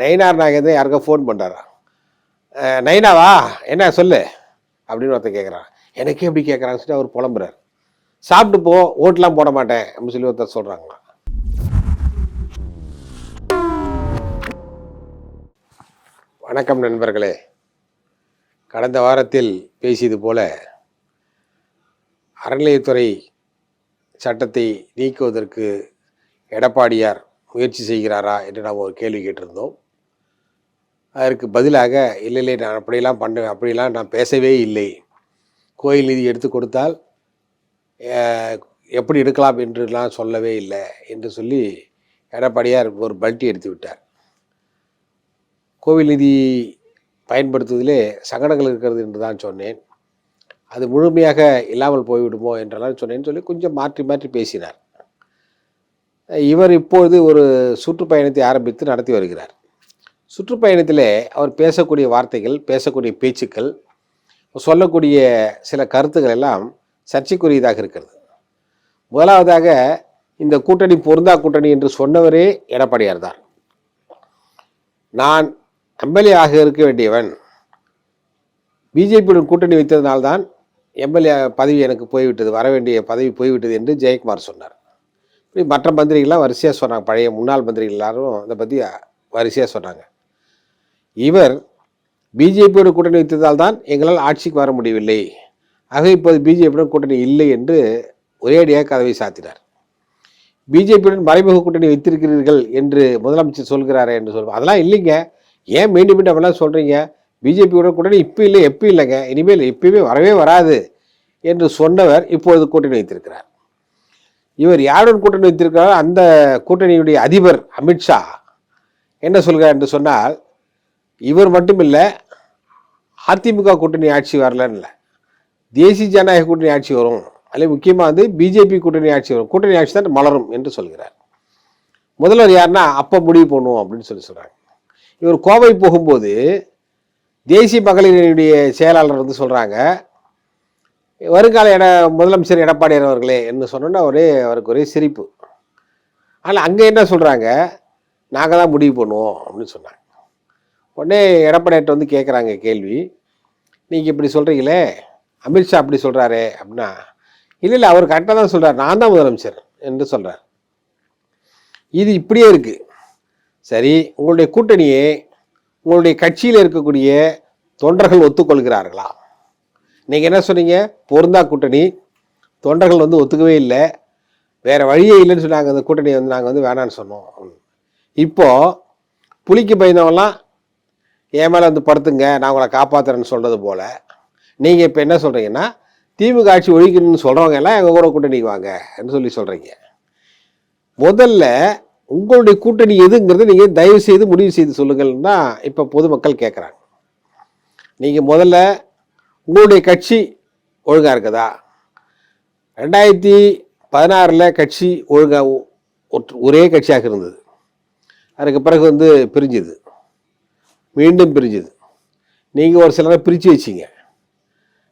நயினார் நாகேந்திரன் யாருக்கோ ஃபோன் பண்ணுறாரா நைனாவா என்ன சொல்லு. அப்படின்னு ஒருத்தன் கேட்குறான் எனக்கே எப்படி கேட்குறான்னு சொல்லி அவர் புலம்புறார். சாப்பிட்டு போ ஓட்டெலாம் போட மாட்டேன் அப்படின்னு சொல்லி ஒருத்தர் சொல்கிறாங்களாம் வணக்கம் நண்பர்களே. கடந்த வாரத்தில் பேசியது போல அறநிலையத்துறை சட்டத்தை நீக்குவதற்கு எடப்பாடியார் முயற்சி செய்கிறாரா என்று நாம் ஒரு கேள்வி கேட்டிருந்தோம். அதற்கு பதிலாக இல்லை இல்லை நான் அப்படியெல்லாம் பண்ணுவேன். அப்படிலாம் நான் பேசவே இல்லை. கோயில் நிதி எடுத்து கொடுத்தால் எப்படி எடுக்கலாம் என்றுலாம் சொல்லவே இல்லை என்று சொல்லி எடப்பாடியார் ஒரு பல்ட்டி எடுத்து விட்டார். கோவில் நிதி பயன்படுத்துவதிலே சங்கடங்கள் இருக்கிறது என்று தான் சொன்னேன். அது முழுமையாக இல்லாமல் போய்விடுமோ என்றெல்லாம் சொன்னேன்னு சொல்லி கொஞ்சம் மாற்றி மாற்றி பேசினார். இவர் இப்பொழுது ஒரு சுற்றுப்பயணத்தை ஆரம்பித்து நடத்தி வருகிறார். சுற்றுப்பயணத்திலே அவர் பேசக்கூடிய வார்த்தைகள் பேசக்கூடிய பேச்சுக்கள் சொல்லக்கூடிய சில கருத்துக்கள் எல்லாம் சர்ச்சைக்குரியதாக இருக்கிறது. முதலாவதாக இந்த கூட்டணி பொருந்தா கூட்டணி என்று சொன்னவரே எடப்பாடியார் தான். நான் எம்எல்ஏ ஆக இருக்க வேண்டியவன். பிஜேபியுடன் கூட்டணி வைத்ததினால்தான் எம்எல்ஏ பதவி எனக்கு போய்விட்டது வர வேண்டிய பதவி போய்விட்டது என்று ஜெயக்குமார் சொன்னார். இப்படி மற்ற மந்திரிகள்லாம் வரிசையாக சொன்னாங்க பழைய முன்னாள் மந்திரிகள் எல்லாரும் இதை பற்றி வரிசையாக சொன்னாங்க. இவர் பிஜேபியோட கூட்டணி வைத்ததால் தான் எங்களால் ஆட்சிக்கு வர முடியவில்லை. ஆக இப்போது பிஜேபியுடன் கூட்டணி இல்லை என்று ஒரேடியாக கதவை சாத்தினார். பிஜேபியுடன் மறைமுக கூட்டணி வைத்திருக்கிறீர்கள் என்று முதலமைச்சர் சொல்கிறாரே என்று சொல்லுவோம் அதெல்லாம் இல்லைங்க. ஏன் மீண்டும் மீண்டும் அப்படிலாம் சொல்கிறீங்க பிஜேபியோட கூட்டணி இப்போ இல்லை எப்போ இல்லைங்க? இனிமேல் எப்பயுமே வரவே வராது என்று சொன்னவர் இப்பொழுது கூட்டணி வைத்திருக்கிறார். இவர் யாருடன் கூட்டணி வைத்திருக்கிறாரோ அந்த கூட்டணியுடைய அதிபர் அமித்ஷா என்ன சொல்கிறார் என்று சொன்னால் இவர் மட்டும் இல்லை அதிமுக கூட்டணி ஆட்சி வரலன்னு இல்லை. தேசிய ஜனநாயக கூட்டணி ஆட்சி வரும். அதில் முக்கியமாக வந்து பிஜேபி கூட்டணி ஆட்சி வரும். கூட்டணி ஆட்சி தான் மலரும் என்று சொல்கிறார். முதல்வர் யாருன்னா அப்போ முடிவு பண்ணுவோம் அப்படின்னு சொல்லி சொல்கிறாங்க இவர் கோவை போகும்போது தேசிய மகளிரினுடைய செயலாளர் வந்து சொல்கிறாங்க வருங்கால எட முதலமைச்சர் எடப்பாடியார் அவர்களே என்று சொன்னோன்னா ஒரே அவருக்கு ஒரே சிரிப்பு. ஆனால் அங்கே என்ன சொல்கிறாங்க நாங்கள் தான் முடிவு பண்ணுவோம் அப்படின்னு சொன்னாங்க. உடனே எடப்பாடியார்ட்ட வந்து கேட்குறாங்க கேள்வி. நீங்கள் இப்படி சொல்கிறீங்களே அமித்ஷா அப்படி சொல்கிறாரே அப்படின்னா இல்லை இல்லை அவர் கரெக்டாக தான் சொல்கிறார் நான் தான் முதலமைச்சர் என்று சொல்கிறார் இது இப்படியே இருக்குது சரி உங்களுடைய கூட்டணியை உங்களுடைய கட்சியில் இருக்கக்கூடிய தொண்டர்கள் ஒத்துக்கொள்கிறார்களா? நீங்கள் என்ன சொன்னீங்க? பொருந்தா கூட்டணி. தொண்டர்கள் வந்து ஒத்துக்கவே இல்லை. வேறு வழியே இல்லைன்னு சொன்னாங்க அந்த கூட்டணியை வந்து நாங்கள் வந்து வேணான்னு சொன்னோம். இப்போது புளிக்கு பயந்தவங்களாம் என் மேலே வந்து படுத்துங்க நான் உங்களை காப்பாற்றுறேன்னு சொல்கிறது போல். நீங்கள் இப்போ என்ன சொல்கிறீங்கன்னா திமுக ஆட்சி ஒழிக்கணும்னு சொல்கிறவங்க எல்லாம் எங்கள் கூட கூட்டணிக்கு வாங்கன்னு சொல்லி சொல்கிறீங்க முதல்ல உங்களுடைய கூட்டணி எதுங்கிறத நீங்கள் தயவு செய்து முடிவு செய்து சொல்லுங்கள்னு தான் இப்போ பொதுமக்கள் கேட்குறாங்க நீங்கள் முதல்ல உங்களுடைய கட்சி ஒழுங்காக இருக்குதா? ரெண்டாயிரத்தி பதினாறில் கட்சி ஒழுங்காக ஒற்று- ஒரே கட்சியாக இருந்தது. அதுக்கு பிறகு வந்து பிரிஞ்சுது. மீண்டும் பிரிஞ்சுது. நீங்கள் ஒரு சிலரை பிரித்து வச்சிங்க.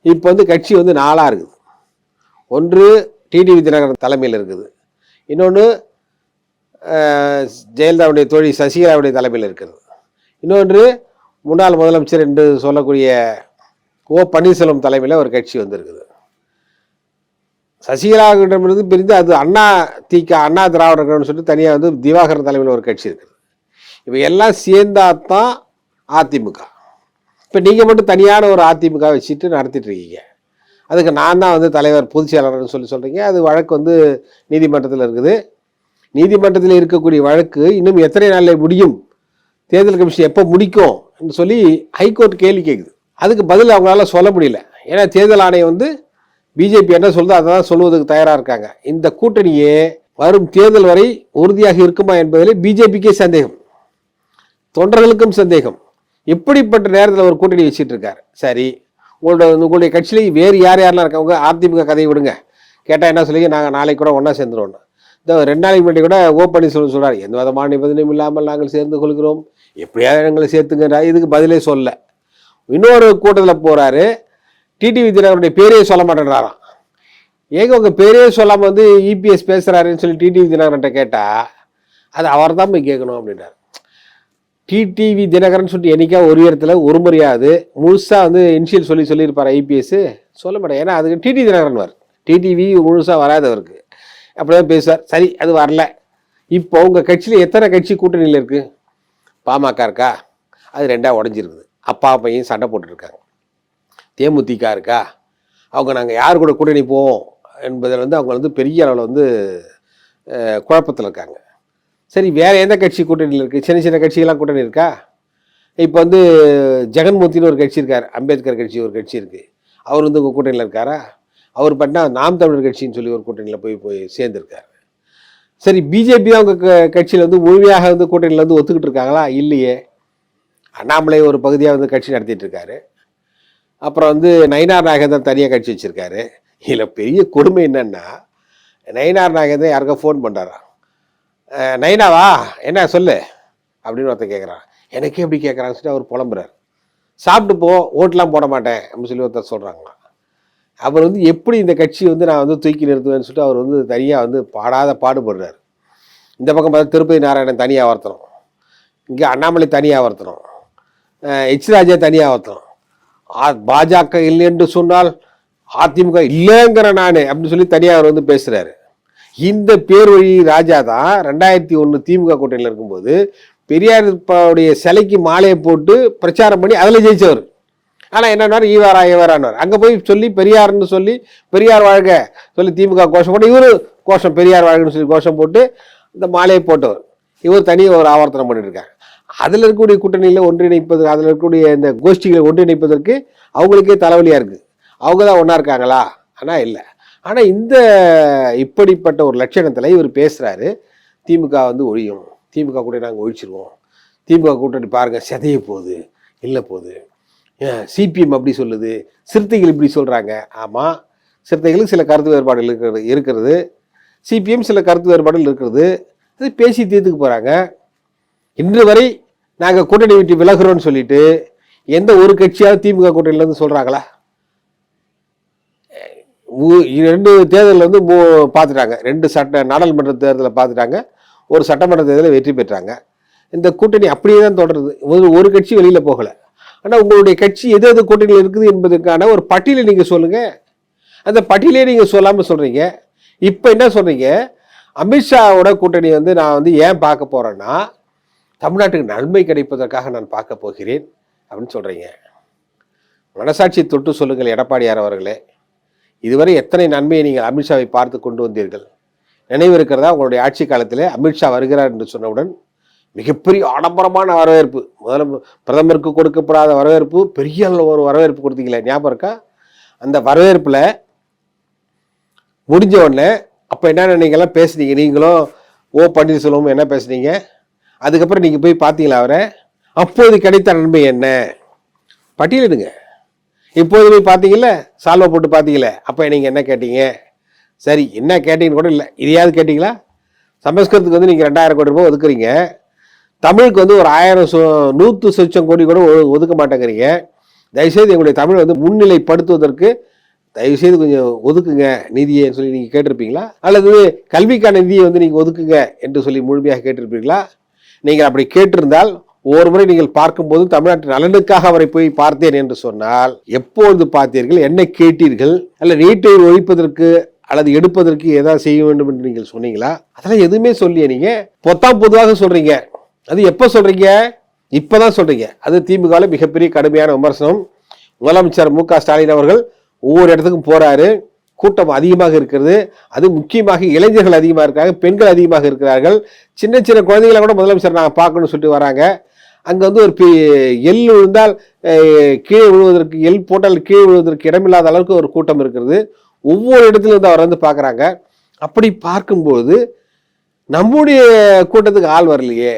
இப்போ வந்து கட்சி வந்து நாலாக இருக்குது. ஒன்று டிடிவி தினகரன் தலைமையில் இருக்குது. இன்னொன்று ஜெயலலிதாவுடைய தோழி சசிகலாவுடைய தலைமையில் இருக்கிறது இன்னொன்று முன்னாள் முதலமைச்சர் என்று சொல்லக்கூடிய ஓ பன்னீர்செல்வம் தலைமையில் ஒரு கட்சி வந்திருக்குது. சசிகலாவிடமிருந்து பிரிந்து அது அண்ணா திக அண்ணா திராவிடர்கள்னு சொல்லிட்டு தனியாக வந்து திவாகரன் தலைமையில் ஒரு கட்சி இருக்குது. இப்போ எல்லாம் சேர்ந்தாதான் அதிமுக. இப்போ நீங்கள் மட்டும் தனியான ஒரு அதிமுக வச்சுட்டு நடத்திட்டு இருக்கீங்க. அதுக்கு நான் தான் வந்து தலைவர் பொதுச் செயலாளர்னு சொல்லி சொல்கிறீங்க அது வழக்கு வந்து நீதிமன்றத்தில் இருக்குது. நீதிமன்றத்தில் இருக்கக்கூடிய வழக்கு இன்னும் எத்தனை நாளில் முடியும்? தேர்தல் கமிஷன் எப்போ முடிக்கும்? சொல்லி ஹைகோர்ட் கேள்வி கேட்குது அதுக்கு பதில் அவங்களால சொல்ல முடியல. ஏன்னா தேர்தல் ஆணையம் வந்து பிஜேபி என்ன சொல்லுதோ அதை தான் சொல்லுவதற்கு தயாராக இருக்காங்க. இந்த கூட்டணியே வரும் தேர்தல் வரை உறுதியாக இருக்குமா என்பதில் பிஜேபிக்கே சந்தேகம். தொண்டர்களுக்கும் சந்தேகம். இப்படிப்பட்ட நேரத்தில் ஒரு கூட்டணி வச்சுட்டு இருக்காரு சரி. உங்களோட உங்களுடைய கட்சியிலேயே வேறு யார் யாரெல்லாம் இருக்காங்க? அதிமுக கதையை விடுங்க. கேட்டால் என்ன சொல்லுங்க நாங்கள் நாளைக்கு கூட ஒன்றா சேர்ந்துருவோம் இந்த ரெண்டு நாளைக்கு முன்னாடி கூட ஓ பன்னீர்செல்வம் சொல்கிறார் எந்த விதமான நிபந்தனையும் இல்லாமல் நாங்கள் சேர்ந்து கொள்கிறோம். எப்படியாவது எங்களை சேர்த்துங்கன்றா இதுக்கு பதிலே சொல்ல. இன்னொரு கூட்டத்தில் போகிறாரு டிடிவி தினகரனுடைய பேரே சொல்ல மாட்டேன்றாராம். ஏங்க உங்கள் பேரே சொல்லாமல் வந்து இபிஎஸ் பேசுகிறாருன்னு சொல்லி டிடிவி தினகரன்ட்ட கேட்டால் அது அவர் தான் போய் கேட்கணும் அப்படின்றார். டிடிவி தினகரன் சொல்லிட்டு என்னைக்கா ஒரு இடத்துல ஒரு முறையாவது முழுசாக வந்து இனிஷியல் சொல்லி சொல்லியிருப்பார் ஐபிஎஸ் சொல்ல மாட்டேன். ஏன்னா அதுக்கு டிடி தினகரன் வார் டிடிவி முழுசாக வராதவருக்கு அப்படிதான் பேசுவார். சரி அது வரல. இப்போ உங்கள் கட்சியில் எத்தனை கட்சி கூட்டணியில் இருக்குது பாமக இருக்கா? அது ரெண்டாக உடஞ்சிருக்குது. அப்பா பையன் சண்டை போட்டுருக்காங்க. தேமுதிக இருக்கா? அவங்க நாங்கள் யார் கூட கூட்டணி போவோம்? என்பதில் வந்து அவங்க வந்து பெரிய அளவில் வந்து குழப்பத்தில் இருக்காங்க. சரி வேறு எந்த கட்சி கூட்டணியில் இருக்குது சின்ன சின்ன கட்சிகள்லாம் கூட்டணி இருக்கா? இப்போ வந்து ஜெகன்மூர்த்தின்னு ஒரு கட்சி இருக்கார் அம்பேத்கர் கட்சி ஒரு கட்சி இருக்குது அவர் வந்து உங்கள் கூட்டணியில் இருக்காரா? அவர் பண்ணா நாம் தமிழர் கட்சின்னு சொல்லி ஒரு கூட்டணியில் போய் போய் சேர்ந்துருக்காரு. சரி பிஜேபி தான் உங்கள் கட்சியில் வந்து முழுமையாக வந்து கூட்டணியில் வந்து ஒத்துக்கிட்டு இருக்காங்களா? இல்லையே. அண்ணாமலை ஒரு பகுதியாக வந்து கட்சி நடத்திட்டு இருக்காரு. அப்புறம் வந்து நயினார் நாகேந்திரன் தனியாக கட்சி வச்சுருக்காரு. இதில் பெரிய கொடுமை என்னன்னா நயினார் நாகேந்திரன் யாருக்கா ஃபோன் பண்ணுறாராம் நைனாவா? என்ன சொல்லு. அப்படின்னு ஒருத்தன் கேட்குறான் எனக்கே எப்படி கேட்குறான்னு சொல்லி அவர் புலம்புறார். சாப்பிட்டு போ ஓட்டெலாம் போட மாட்டேன் அப்படின்னு சொல்லி ஒருத்தர் சொல்கிறாங்களாம் அவர் வந்து எப்படி இந்த கட்சி வந்து நான் வந்து தூக்கி நிறுத்துவேன்னு சொல்லிட்டு அவர் வந்து தனியாக வந்து பாடாத பாடுபடுறார். இந்த பக்கம் பார்த்தா திருப்பதி நாராயணன் தனியாக வர்த்தணும் இங்கே அண்ணாமலை தனியாக வர்த்தணும் எச் ராஜா தனியாக வர்த்தணும் பாஜக இல்லை என்று சொன்னால் அதிமுக இல்லைங்கிற நான் அப்படின்னு சொல்லி தனியாக அவர் வந்து பேசுகிறாரு இந்த பேர்வழி ராஜா தான் ரெண்டாயிரத்தி ஒன்று திமுக கூட்டணியில் இருக்கும்போது பெரியாருடைய சிலைக்கு மாலையை போட்டு பிரச்சாரம் பண்ணி அதில் ஜெயிச்சவர். ஆனால் என்னன்னாரு ஈவாரா ஈவாரானார் அங்கே போய் சொல்லி பெரியார்னு சொல்லி பெரியார் வாழ்க சொல்லி திமுக கோஷம் போட்டு இவரு கோஷம் பெரியார் வாழ்கன்னு சொல்லி கோஷம் போட்டு இந்த மாலையை போட்டவர். இவர் தனியாக ஒரு ஆவர்த்தனம் பண்ணிட்டு இருக்காங்க அதில் இருக்கக்கூடிய கூட்டணியில் ஒன்றிணைப்பதற்கு அதில் இருக்கக்கூடிய இந்த கோஷ்டிகளை ஒன்றிணைப்பதற்கு அவங்களுக்கே தலைவலியாக இருக்குது அவங்க தான் ஒன்றா இருக்காங்களா? ஆனால் இல்லை. ஆனால் இந்த இப்படிப்பட்ட ஒரு லட்சணத்தில் இவர் பேசுகிறாரு திமுக வந்து ஒழியும். திமுக கூட நாங்கள் ஒழிச்சிருவோம். திமுக கூட்டணி பாருங்கள் செதைய போகுது இல்லை போகுது. சிபிஎம் அப்படி சொல்லுது சிறுத்தைகள் இப்படி சொல்கிறாங்க ஆமாம் சிறுத்தைகளுக்கு சில கருத்து வேறுபாடுகள் இருக்கிறது இருக்கிறது. சிபிஎம் சில கருத்து வேறுபாடுகள் இருக்கிறது. அது பேசி தீர்த்துக்கு போகிறாங்க இன்று வரை நாங்கள் கூட்டணி விட்டு விலகிறோன்னு சொல்லிட்டு எந்த ஒரு கட்சியாவது திமுக கூட்டணியிலேருந்து சொல்கிறாங்களா ரெண்டு தேர்தலில் வந்து மூ பார்த்துட்டாங்க ரெண்டு சட்ட நாடாளுமன்ற தேர்தலை பார்த்துட்டாங்க ஒரு சட்டமன்ற தேர்தலில் வெற்றி பெற்றாங்க. இந்த கூட்டணி அப்படியே தான் தொடருது. ஒரு ஒரு கட்சி வெளியில் போகலை. ஆனால் உங்களுடைய கட்சி எது எது கூட்டணியில் இருக்குது என்பதற்கான ஒரு பட்டியலை நீங்கள் சொல்லுங்கள் அந்த பட்டியலே நீங்கள் சொல்லாமல் சொல்கிறீங்க இப்போ என்ன சொல்கிறீங்க அமித்ஷாவோட கூட்டணி வந்து நான் வந்து ஏன் பார்க்க போகிறேன்னா தமிழ்நாட்டுக்கு நன்மை கிடைப்பதற்காக நான் பார்க்க போகிறேன் அப்படின்னு சொல்கிறீங்க மனசாட்சி தொட்டு சொல்லுங்கள் எடப்பாடியார் அவர்களே. இதுவரை எத்தனை நன்மையை நீங்கள் அமித்ஷாவை பார்த்து கொண்டு வந்தீர்கள்? நினைவு இருக்கிறதா? உங்களுடைய ஆட்சி காலத்தில் அமித்ஷா வருகிறார் என்று சொன்னவுடன் மிகப்பெரிய ஆடம்பரமான வரவேற்பு முதல்ல பிரதமருக்கு கொடுக்கப்படாத வரவேற்பு பெரிய ஒரு வரவேற்பு கொடுத்தீங்களே ஞாபகம் இருக்கா? அந்த வரவேற்பில் முடிஞ்ச உடனே அப்போ என்ன நீங்களாம் பேசுனீங்க. நீங்களும் ஓ பன்னீர்செல்வம் என்ன பேசுனீங்க? அதுக்கப்புறம் நீங்கள் போய் பார்த்தீங்களா அவரை? அப்போது கிடைத்த நன்மை என்ன? பட்டியலிடுங்க. இப்போது போய் பார்த்தீங்கல்ல சால்வை போட்டு பார்த்தீங்களே அப்போ நீங்கள் என்ன கேட்டீங்க? சரி என்ன கேட்டீங்கன்னு கூட இல்லை. இதையாவது கேட்டிங்களா? சமஸ்கிருதத்துக்கு வந்து நீங்கள் ரெண்டாயிரம் கோடி ரூபாய் ஒதுக்குறீங்க. தமிழுக்கு வந்து ஒரு ஆயிரம் சு நூற்று சொச்சம் கோடி கூட ஒ- ஒதுக்க மாட்டேங்கிறீங்க. தயவுசெய்து எங்களுடைய தமிழை வந்து முன்னிலைப்படுத்துவதற்கு தயவுசெய்து கொஞ்சம் ஒதுக்குங்க நிதியை சொல்லி நீங்கள் கேட்டிருப்பீங்களா? அல்லது கல்விக்கான நிதியை வந்து நீங்கள் ஒதுக்குங்க என்று சொல்லி முழுமையாக கேட்டிருப்பீங்களா நீங்கள் அப்படி கேட்டிருந்தால் ஒரு முறை நீங்கள் பார்க்கும்போது தமிழ்நாட்டு நலனுக்காக அவரை போய் பார்த்தேன் என்று சொன்னால் எப்பொழுது பார்த்தீர்கள்? என்ன கேட்டீர்கள்? அல்ல நீட்டை ஒழிப்பதற்கு அல்லது எடுப்பதற்கு ஏதாவது செய்ய வேண்டும் என்று நீங்கள் சொன்னீங்களா? அதெல்லாம் எதுவுமே சொல்லியே நீங்க. பொத்தாம் பொதுவாக சொல்றீங்க. அது எப்போ சொல்றீங்க? இப்போதான் சொல்றீங்க. அது திமுகவில் மிகப்பெரிய கடுமையான விமர்சனம். முதலமைச்சர் மு க ஸ்டாலின் அவர்கள் ஒவ்வொரு இடத்துக்கும் போறாரு. கூட்டம் அதிகமாக இருக்கிறது. அது முக்கியமாக இளைஞர்கள் அதிகமாக இருக்காங்க பெண்கள் அதிகமாக இருக்கிறார்கள். சின்ன சின்ன குழந்தைகளை கூட முதலமைச்சர் நாங்கள் பார்க்கணும்னு சொல்லிட்டு வராங்க. அங்கே வந்து ஒரு பெ- எள் விழுந்தால் கீழே விழுவதற்கு எள் போட்டால் கீழே விழுவதற்கு இடமில்லாத அளவுக்கு ஒரு கூட்டம் இருக்கிறது. ஒவ்வொரு இடத்துல வந்து அவர் வந்து பார்க்குறாங்க. அப்படி பார்க்கும்போது நம்முடைய கூட்டத்துக்கு ஆள் வரலையே.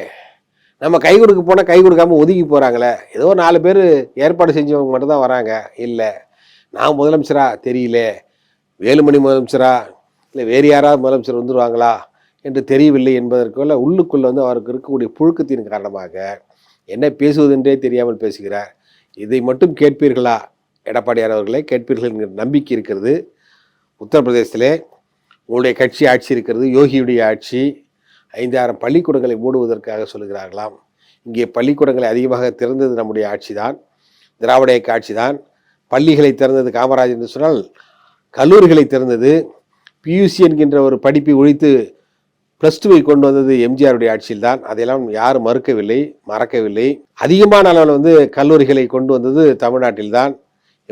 நம்ம கை கொடுக்க போனால் கை கொடுக்காம ஒதுக்கி போகிறாங்களே ஏதோ நாலு பேர் ஏற்பாடு செஞ்சவங்க மட்டும்தான் வராங்க. இல்லை நான் முதலமைச்சரா? தெரியல. வேலுமணி முதலமைச்சரா? இல்லை வேறு யாராவது முதலமைச்சர் வந்துருவாங்களா? என்று தெரியவில்லை என்பதற்குள்ள உள்ளுக்குள்ளே வந்து அவருக்கு இருக்கக்கூடிய புழுக்கத்தின் காரணமாக என்ன பேசுவதென்றே தெரியாமல் பேசுகிறார். இதை மட்டும் கேட்பீர்களா? எடப்பாடியார் அவர்களே கேட்பீர்கள் என்கிற நம்பிக்கை இருக்கிறது. உத்தரப்பிரதேசத்திலே உங்களுடைய கட்சி ஆட்சி இருக்கிறது யோகியுடைய ஆட்சி. ஐந்தாயிரம் பள்ளிக்கூடங்களை மூடுவதற்காக சொல்லுகிறார்களாம். இங்கே பள்ளிக்கூடங்களை அதிகமாக திறந்தது நம்முடைய ஆட்சி தான் திராவிட இயக்க ஆட்சிதான். பள்ளிகளை திறந்தது காமராஜ் என்று சொன்னால் கல்லூரிகளை திறந்தது. பியூசி என்கின்ற ஒரு படிப்பை ஒழித்து ப்ளஸ் டூவை கொண்டு வந்தது எம்ஜிஆருடைய ஆட்சியில்தான் அதையெல்லாம் யாரும் மறுக்கவில்லை மறக்கவில்லை. அதிகமான அளவில் வந்து கல்லூரிகளை கொண்டு வந்தது தமிழ்நாட்டில்தான்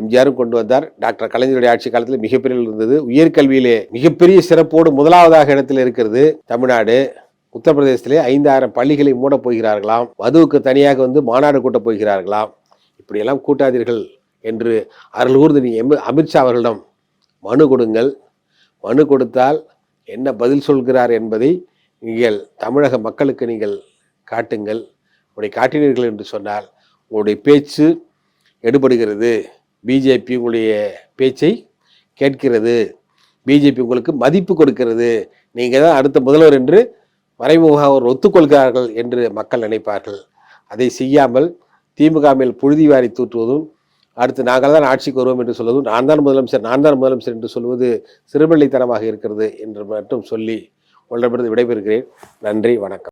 எம்ஜிஆரும் கொண்டு வந்தார். டாக்டர் கலைஞருடைய ஆட்சி காலத்தில் மிகப்பெரிய இருந்தது. உயர்கல்வியிலே மிகப்பெரிய சிறப்போடு முதலாவதாக இடத்தில் இருக்கிறது தமிழ்நாடு. உத்தரப்பிரதேசத்திலே ஐந்தாயிரம் பள்ளிகளை மூடப் போகிறார்களாம். மதுவுக்கு தனியாக வந்து மாநாடு கூட்டப் போகிறார்களாம். இப்படியெல்லாம் கூட்டாதீர்கள் என்று அருள் கூர்ந்து நீ எம் அமித்ஷா அவர்களிடம் மனு கொடுங்கள். மனு கொடுத்தால் என்ன பதில் சொல்கிறார் என்பதை நீங்கள் தமிழக மக்களுக்கு நீங்கள் காட்டுங்கள். உங்களுடைய காட்டினீர்கள் என்று சொன்னால் உங்களுடைய பேச்சு எடுபடுகிறது. பிஜேபி உங்களுடைய பேச்சை கேட்கிறது. பிஜேபி உங்களுக்கு மதிப்பு கொடுக்கிறது. நீங்கள் தான் அடுத்த முதல்வர் என்று மறைமுகமாக அவர் ஒத்துக்கொள்கிறார்கள் என்று மக்கள் நினைப்பார்கள். அதை செய்யாமல் திமுக மேல் புழுதி வாரி தூற்றுவதும் அடுத்து நாங்கள் தான் ஆட்சிக்கு வருவோம் என்று சொல்வதும் நான் தான் முதலமைச்சர் நான் தான் முதலமைச்சர் என்று சொல்வது சிறுபிள்ளைத்தனமாக இருக்கிறது என்று மட்டும் சொல்லி உங்களிடமிருந்து விடைபெறுகிறேன். நன்றி வணக்கம்.